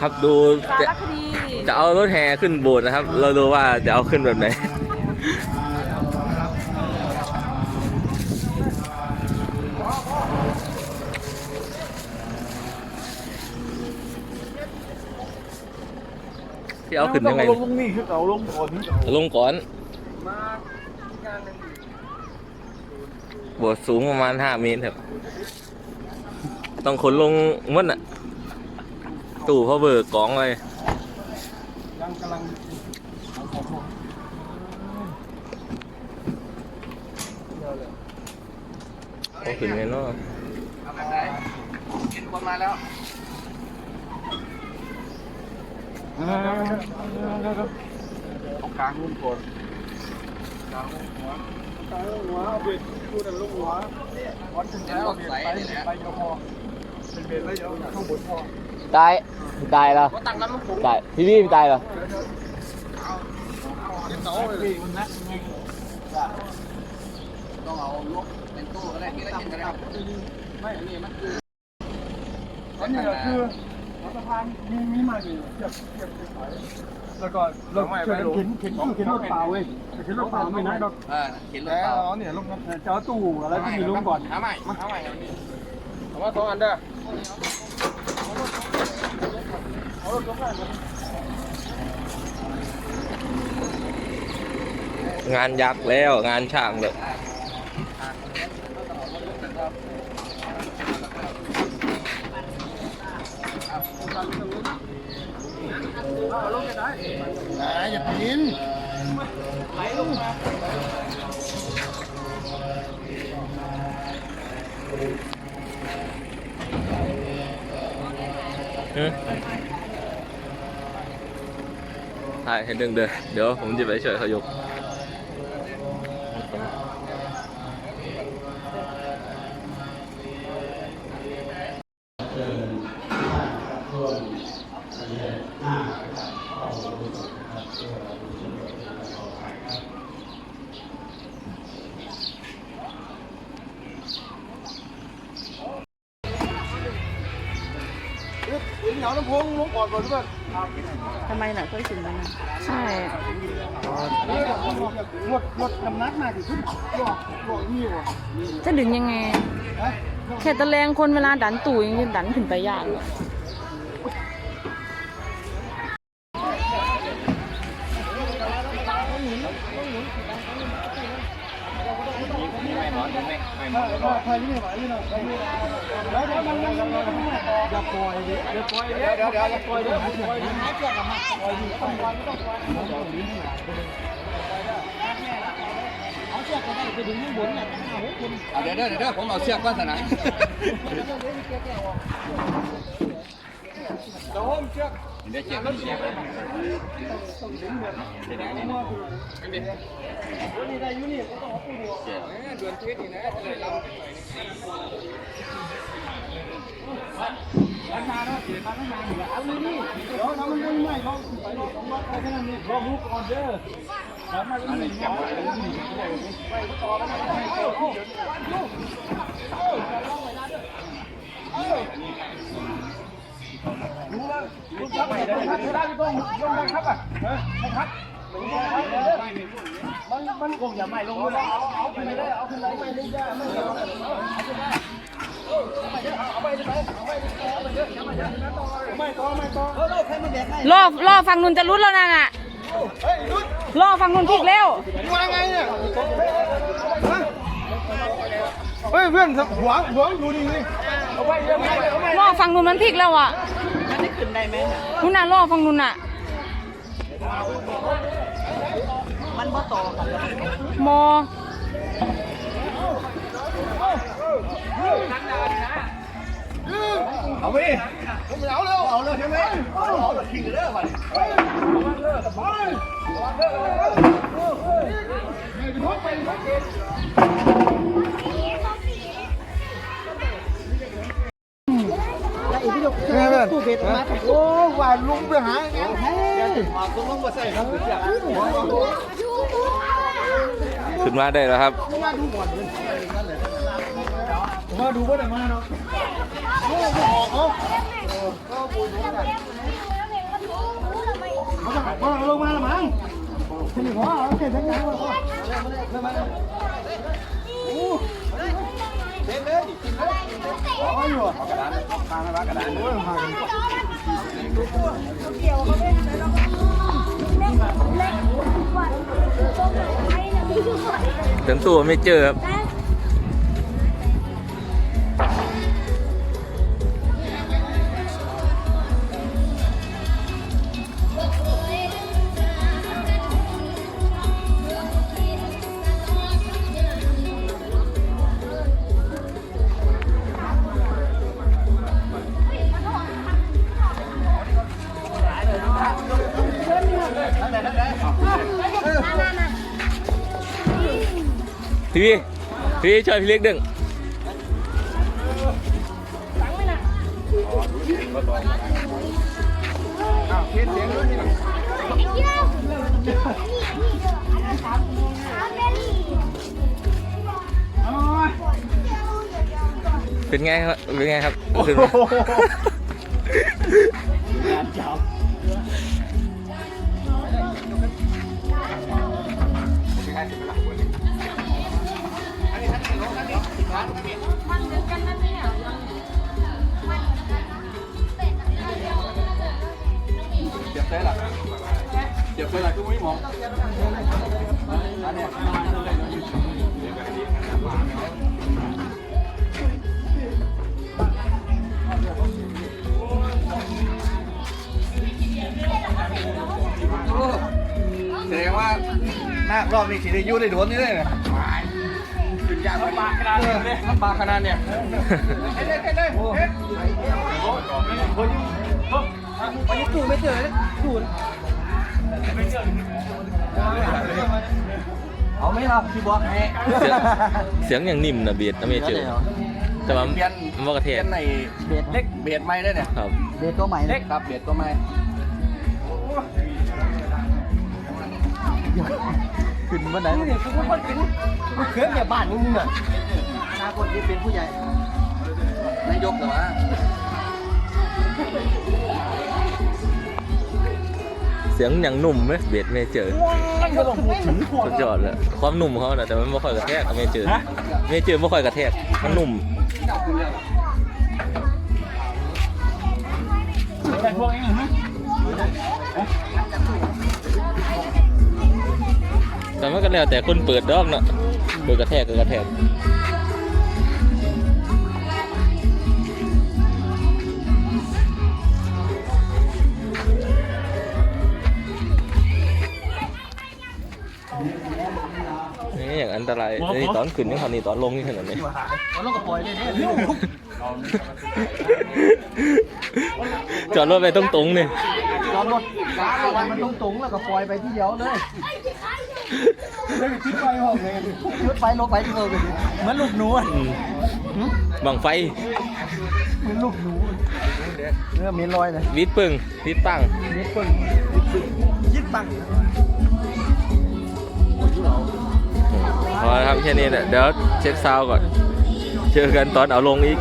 ครับดูสาจะรคดีจะเอารถแห่ขึ้นโบสถ์นะครับ เราดูว่าจะเอาขึ้นแบบไหน ที่เอาขึ้นยังไงลงนี่คือเอาลงก่อนนี่เอาลงก่อน โบสถ์สูงประมาณห้าเมตรครับ ต้องขนลงหมดอะ ตู้พ่อเบิกกองเลยยังกำลังเขาขึ้นไงเนาะกินคนมาแล้วเอากลางลุ่มก่อนกลางลุ่มหัวกลางลุ่มหัวเอาเบ็ดพูดแต่ลุ่มหัววันถึงแล้วเบ็ดไปไปเยอะพอเป็นเบ็ดแล้วเยอะข้างบนพอ ตายตายแล้วตั้งน้ำมันคงตายพี่พี่ตายเหรอเสาเลยมันนักไงต้องเอาลวกเป็นตู้ก็ได้ที่ละกินก็ได้ไม่อันนี้มันคืออันนี้คือรัฐบาลมีมีมาอยู่เทียบเทียบขายแล้วก็เราเข็นเข็นเข็นรถเปล่าเว้ยเข็นรถเปล่าไม่นักดอกเออเข็นรถแล้วเปล่าเนี่ยลงเจ้าตู้อะไรที่มีลุงก่อนหาใหม่หาใหม่เอานี่เอามาสองอันเด้อ งานยักษ์แล้วงานช่างเลยอย่าปีนฮึถ่ายให้ดึงเด้อ เดี๋ยวผมจะไปช่วยเขายกเหนียวลำโพงลงก่อนก่อนด้วยทำไมน่ะเคยถึงมันน่ะใช่รถรถน้ำหนักมากที่สุดรถรถนี่วะจะดึงยังไง แค่ตะแรงคนเวลาดันตู่ยังดันขึ้นไปยากเลย เลยนะเดี๋ยวเดี๋ยวมันมันมันมันอย่าปล่อยดิอย่าปล่อยเดี๋ยวเดี๋ยวเดี๋ยวอย่าปล่อยดิอย่าปล่อยดิหายเชือกมาปล่อยดิต้องปล่อยไม่ต้องปล่อยเอาลิ้นหายไปเลยเอาเชือกไปได้ไปดึงข้างบนน่ะห้าหกคนเอาเดี๋ยวเดี๋ยวเดี๋ยวผมเอาเชือกก่อนสนะ โดมเชือกเดี๋ยวเชือกเชือกนี่ได้อยู่นี่ต้องเอาปูหัวเดือนชีวิตนี่นะเลยเราราคาเนาะเสียค่าทั้งงา นอยู่แล้วเอานี่นี่เดี๋ยวถ้ามันไม่ไหม้เขาไปรถสองรถไปแค่นั้นนี่รอรู้ก่อนเด้อแล้วมาก็นี่จับไปนี่ไปต่อแล้วไปต่อรู้แล้วรู้ครับได้ได้ไม่ต้องลงได้ครับอะเฮ้ยครับมันมันคงอย่าไม่ลงเลยเอาเอาไปเลยเอาขึ้นเลยไม่ได้ไม่ได้เอาขึ้นได้เอาไปเลยเอาไปเลยเอาไปเลยเอาไปเลยไม่ต่อไม่ต่อเออใครมันแดกให้รอรอฝั่งนู้นจะรุดแล้วนะน่ะเฮ้ยรุดรอฝั่งนู้นพลิกแล้วมาไงเนี่ยเฮ้ยเพื่อนหัวหัวอยู่นี่นี่เอาไปเอาไปเอาไปรอฝั่งนู้นมันพลิกแล้วอะมัน จะขึ้นได้ไหมนู่นน่ะรอฝั่งนู้นน่ะมันบ่ต่อกันมอเอาไปผมเอาเร็วเอาเลยใช่ไหมเอาเลยทิ้งเลยไปไปตู้เลุงไปหาไงมาต้องมาใส่ครับขึ้นมาได้แล้วครับมาดูก่อนมาดูว่าไหนมาเนาะโอ้โหเขาเขาลงมาละมั้งคุณพ่อเอเสร็จทั้งนั้นเลย พ่ออ๋ออยู่กระดานทากระดานโอ้ยพากันถึงตัวไม่เจอครับ พี่พี่ช่วยพี่เล็กดึงเป็นไงครับ เป็นไงครับ ขึ้นไหมโอ้แสดงว่าหน้ารอบนี้สิได้อยู่ได้โดนนี่เลยเนี่ยขึ้นยากมันปากขนาดนี้มันปากขนาดเนี่ยเฮ้ยเฮ้ยเฮ้ยโอ้ วันนี้ตู่ไม่เจอเลยตู่เอาไหมล่ะพี่บอกให้เสียงอย่างนิ่มนะเบียดนะไม่เจอแต่ว่าเปลี่ยนมันว่ากระเปเทลี่ศยนในเบียดเล็กเบียดไม้ได้เนี่ยครับเด็กตัวใหม่เล็กครับเบียดตัวไม้ขึ้นวันไหนเนี่ยคุณคนเป็นลูกเขยเนี่ยบ้านมึงน่ะนาคนที่เป็นผู้ใหญ่นายกเหรอวะเสียงอย่างหนุ่มไหมเบียดไม่เจอก็ลงพูดถึงคนสุดยอดเลยความหนุ่มเขาน่ะแต่มันไม่ค่อยกระแทกไม่เจอไม่เจอไม่ค่อยกระแทกมันหนุ่มแต่พวกเองเหรอแต่มันก็แล้วแต่คนเปิดดอกเนาะเปิดกระแทกก็กระแทก อย่างอันตรายนี่ตอนขึ้นนี่ตอนนี้ตอนลงนี่ขนาดนี้เราลงกับปล่อยเลยเนี่ยจอดรถไปตรงๆนี่จอดรถกาวันมันตรงตรงแล้วก็ปล่อยไปที่เดียวเลยไม่ได้คิดไปหอกเลยคิดไปลงไปที่เดียวเลยเหมือนลูกหนูอืมบังไฟเหมือนลูกหนูเออมีรอยเลยวิดปึงวิดปังนิดปึ้งยิดปัง พอแล้วครับแค่นี้แหละเดี๋ยวเช็คซาวก่อน เจอกันตอนเอาลงอีก